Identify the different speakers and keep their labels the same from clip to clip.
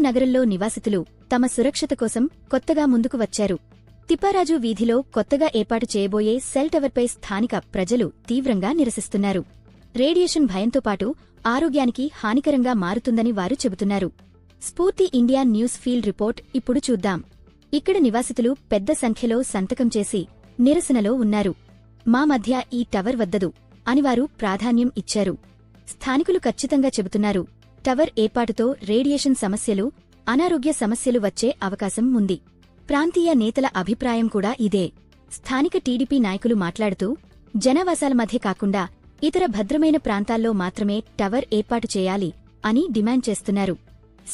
Speaker 1: నగరంలో నివాసితులు తమ సురక్షత కోసం కొత్తగా ముందుకు వచ్చారు. తిప్పారాజు వీధిలో కొత్తగా ఏర్పాటు చేయబోయే సెల్ టవర్పై స్థానిక ప్రజలు తీవ్రంగా నిరసిస్తున్నారు. రేడియేషన్ భయంతో పాటు ఆరోగ్యానికి హానికరంగా మారుతుందని వారు చెబుతున్నారు. స్ఫూర్తి ఇండియా న్యూస్ ఫీల్డ్ రిపోర్ట్ ఇప్పుడు చూద్దాం. ఇక్కడ నివాసితులు పెద్ద సంఖ్యలో సంతకం చేసి నిరసనలో ఉన్నారు. మా మధ్య ఈ టవర్ వద్దదు అని వారు ప్రాధాన్యం ఇచ్చారు. స్థానికులు ఖచ్చితంగా చెబుతున్నారు. టవర్ ఏర్పాటుతో రేడియేషన్ సమస్యలు అనారోగ్య సమస్యలు వచ్చే అవకాశం ఉంది. ప్రాంతీయ నేతల అభిప్రాయం కూడా ఇదే. స్థానిక టీడీపీ నాయకులు మాట్లాడుతూ జనావాసాల మధ్య కాకుండా ఇతర భద్రమైన ప్రాంతాల్లో మాత్రమే టవర్ ఏర్పాటు చేయాలి అని డిమాండ్ చేస్తున్నారు.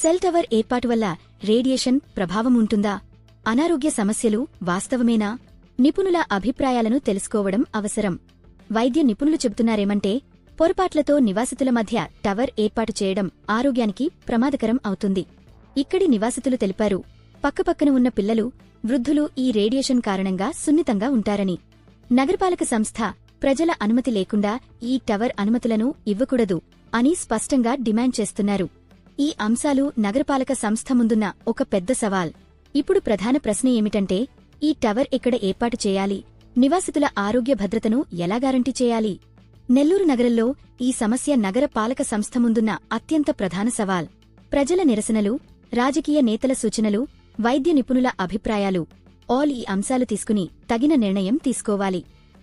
Speaker 1: సెల్ టవర్ ఏర్పాటు వల్ల రేడియేషన్ ప్రభావం ఉంటుందా? అనారోగ్య సమస్యలు వాస్తవమేనా? నిపుణుల అభిప్రాయాలను తెలుసుకోవడం అవసరం. వైద్య నిపుణులు చెబుతున్నారేమంటే పొరపాట్లతో నివాసితుల మధ్య టవర్ ఏర్పాటు చేయడం ఆరోగ్యానికి ప్రమాదకరం అవుతుంది. ఇక్కడి నివాసితులు తెలిపారు పక్కపక్కన ఉన్న పిల్లలు వృద్ధులు ఈ రేడియేషన్ కారణంగా సున్నితంగా ఉంటారని. నగరపాలక సంస్థ ప్రజల అనుమతి లేకుండా ఈ టవర్ అనుమతులను ఇవ్వకూడదు అని స్పష్టంగా డిమాండ్ చేస్తున్నారు. ఈ అంశాలు నగరపాలక సంస్థ ముందున్న ఒక పెద్ద సవాల్. ఇప్పుడు ప్రధాన ప్రశ్న ఏమిటంటే ఈ టవర్ ఎక్కడ ఏర్పాటు చేయాలి? నివాసితుల ఆరోగ్య భద్రతను ఎలా గ్యారంటీ చేయాలి? నెల్లూరు నగరంలో ఈ సమస్య నగర పాలక సంస్థ ముందున్న అత్యంత ప్రధాన సవాల్. ప్రజల నిరసనలు రాజకీయ నేతల సూచనలు వైద్య నిపుణుల అభిప్రాయాలు ఆల్ ఈ అంశాలు తీసుకుని తగిన నిర్ణయం తీసుకోవాలి.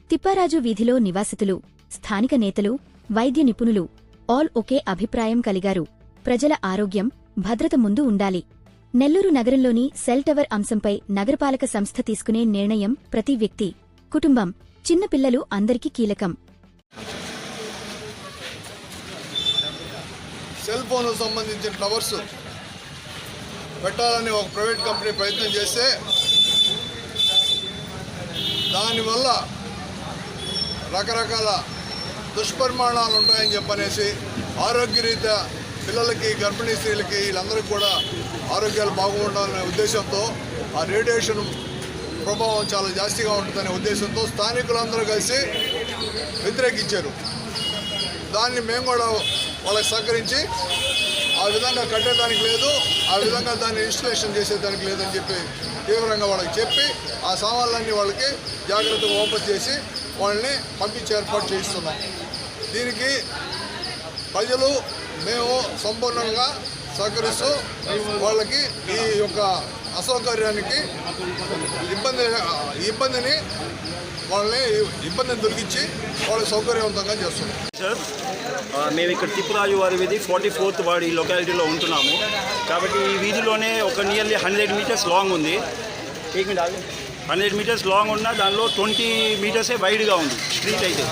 Speaker 1: తిప్పారాజు వీధిలో నివాసితులు స్థానిక నేతలు వైద్య నిపుణులు ఆల్ ఒకే అభిప్రాయం కలిగారు. ప్రజల ఆరోగ్యం భద్రత ముందు ఉండాలి. నెల్లూరు నగరంలోని సెల్ టవర్ అంశంపై నగరపాలక సంస్థ తీసుకునే నిర్ణయం ప్రతి వ్యక్తి కుటుంబం చిన్నపిల్లలు అందరికీ కీలకం.
Speaker 2: సెల్ ఫోన్ సంబంధించిన టవర్స్ పెట్టాలని ఒక ప్రైవేట్ కంపెనీ ప్రయత్నం చేస్తే దానివల్ల రకరకాల దుష్పరిమాణాలు ఉంటాయని చెప్పనేసి ఆరోగ్యరీత్యా పిల్లలకి గర్భిణీ స్త్రీలకి వీళ్ళందరికీ కూడా ఆరోగ్యాలు బాగుండాలనే ఉద్దేశంతో ఆ రేడియేషన్ ప్రభావం చాలా జాస్తిగా ఉంటుందనే ఉద్దేశంతో స్థానికులందరూ కలిసి వ్యతిరేకించారు. దాన్ని మేము కూడా వాళ్ళకి సహకరించి ఆ విధంగా కట్టేదానికి లేదు ఆ విధంగా దాన్ని ఇన్స్టలేషన్ చేసేదానికి లేదని చెప్పి తీవ్రంగా వాళ్ళకి చెప్పి ఆ సామాన్లన్నీ వాళ్ళకి జాగ్రత్తగా ఓపెన్ చేసి వాళ్ళని పంపించే ఏర్పాటు చేయిస్తున్నాం. దీనికి ప్రజలు మేము సంపూర్ణంగా సహకరిస్తూ వాళ్ళకి ఈ యొక్క అసౌకర్యానికి ఇబ్బంది ఇబ్బందిని వాళ్ళని ఇబ్బందిని తొలగించి వాళ్ళకి సౌకర్యవంతంగా చేస్తున్నాం
Speaker 3: సార్ మేము ఇక్కడ తిప్పురాజు వారి వీధి ఫార్టీ ఫోర్త్ వార్డ్ ఈ లొకాలిటీలో ఉంటున్నాము. కాబట్టి ఈ వీధిలోనే ఒక నియర్లీ హండ్రెడ్ మీటర్స్ లాంగ్ ఉంది. హండ్రెడ్ మీటర్స్ లాంగ్ ఉన్న దానిలో ట్వంటీ మీటర్సే వైడ్గా ఉంది స్ట్రీట్ అయితే.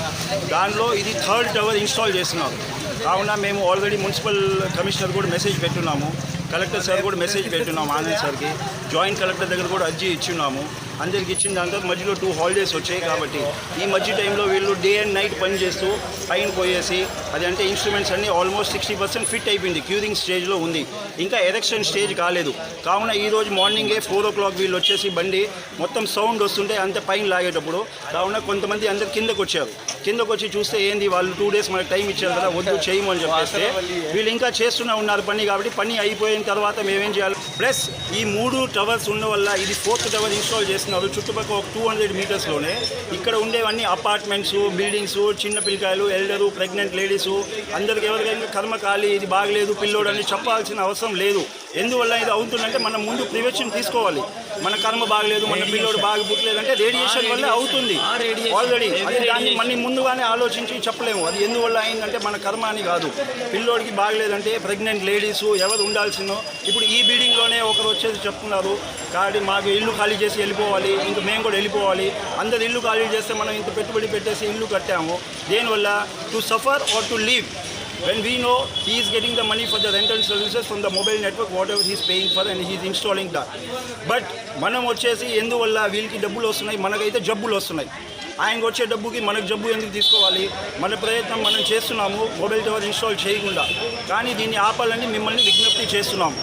Speaker 3: దానిలో ఇది థర్డ్ టవర్ ఇన్స్టాల్ చేస్తున్నారు. కావున మేము ఆల్రెడీ మున్సిపల్ కమిషనర్ కూడా మెసేజ్ పెట్టున్నాము. కలెక్టర్ సార్ కూడా మెసేజ్ పెట్టున్నాము ఆనంద్ సార్కి. జాయింట్ కలెక్టర్ దగ్గర కూడా అర్జీ ఇచ్చున్నాము అందరికి ఇచ్చిన దాంతో మధ్యలో టూ హాలిడేస్ వచ్చాయి కాబట్టి ఈ మధ్య టైంలో వీళ్ళు డే అండ్ నైట్ పని చేస్తూ పైన పోయేసి అది అంటే ఇన్స్ట్రుమెంట్స్ అన్నీ ఆల్మోస్ట్ సిక్స్టీ పర్సెంట్ ఫిట్ అయిపోయింది. క్యూరింగ్ స్టేజ్లో ఉంది. ఇంకా ఎరెక్షన్ స్టేజ్ కాలేదు. కావున ఈ రోజు మార్నింగే ఫోర్ ఓ క్లాక్ వీళ్ళు వచ్చేసి బండి మొత్తం సౌండ్ వస్తుంటే అంత పైన లాగేటప్పుడు కావున కొంతమంది అందరు కిందకు వచ్చారు. కిందకు వచ్చి చూస్తే ఏంది వాళ్ళు టూ డేస్ మనకు టైం ఇచ్చారు కదా వద్దు చేయమని చెప్పేస్తే వీళ్ళు ఇంకా చేస్తూనే ఉన్నారు పని కాబట్టి పని అయిన తర్వాత మేమేం చేయాలి? ప్లస్ ఈ మూడు టవర్స్ ఉన్న వల్ల ఇది ఫోర్త్ టవర్ ఇన్స్టాల్ చేస్తున్నారు చుట్టుపక్కల ఒక టూ హండ్రెడ్ మీటర్స్లోనే ఇక్కడ ఉండేవన్నీ అపార్ట్మెంట్స్ బిల్డింగ్స్ చిన్న పిల్లకాయలు ఎల్డరు ప్రెగ్నెంట్ లేడీస్ అందరికి ఎవరికైనా కర్మ ఖాళీ ఇది బాగలేదు పిల్లోడు అని చెప్పాల్సిన అవసరం లేదు. ఎందువల్ల ఇది అవుతుందంటే మనం ముందు ప్రివెన్షన్ తీసుకోవాలి. మన కర్మ బాగలేదు మన పిల్లోడు బాగా పుట్టలేదంటే రేడియేషన్ వల్ల అవుతుంది. ఆల్రెడీ అది దాన్ని మన ముందుగానే ఆలోచించి చెప్పలేము. అది ఎందువల్ల అయిందంటే మన కర్మ అని కాదు. పిల్లోడికి బాగలేదంటే ప్రెగ్నెంట్ లేడీస్ ఎవరు ఉండాల్సిందో. ఇప్పుడు ఈ బిల్డింగ్లోనే ఒకరు వచ్చేసి చెప్తున్నారు. కాబట్టి మాకు ఇల్లు ఖాళీ చేసి వెళ్ళిపోవాలి ఇంకా మేము కూడా వెళ్ళిపోవాలి. అందరు ఇల్లు ఖాళీ చేస్తే మనం ఇంత పెట్టుబడి పెట్టేసి ఇల్లు కట్టాము. దేనివల్ల? To suffer or to leave when we know he is getting the money for the rental services from the mobile network whatever he is paying for and he is installing that. But మనం వచ్చేసి ఎందువల్ల వీళ్ళకి డబ్బులు వస్తున్నాయి? మనకైతే జబ్బులు వస్తున్నాయి. ఆయనకు వచ్చే డబ్బుకి మనకు జబ్బు ఎందుకు తీసుకోవాలి? మన ప్రయత్నం మనం చేస్తున్నాము మొబైల్ టవర్ ఇన్స్టాల్ చేయకుండా. కానీ దీన్ని ఆపాలని మిమ్మల్ని విజ్ఞప్తి చేస్తున్నాము.